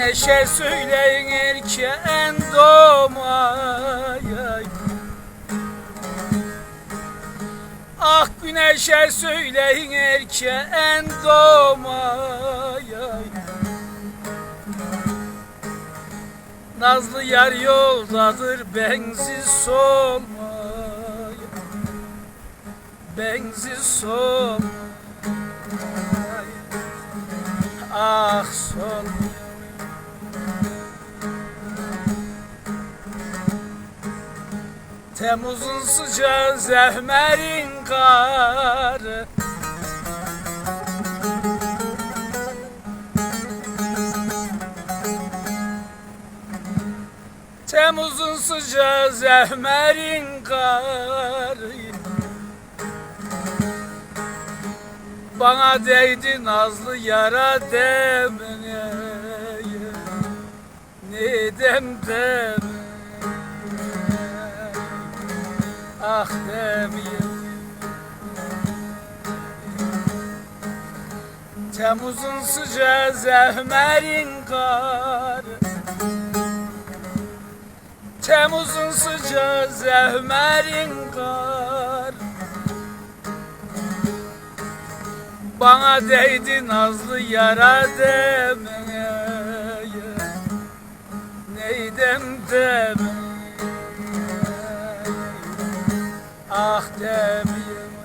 Güneşe söyleyin erken doğmaya Ah güneşe söyleyin erken doğmaya Nazlı yar yoldadır bensiz solmaya Bensiz solmaya Ah solmaya Temmuz'un sıcağı zehmerin karı. Temmuz'un sıcağı zehmerin karı. Bana değdi nazlı yara demeye Ne dem Ah demeye Temmuz'un sıcağı zehmerin karı. Temmuz'un sıcağı zehmerin kar Bana değdi nazlı yara demeye. Neydem demeye alemi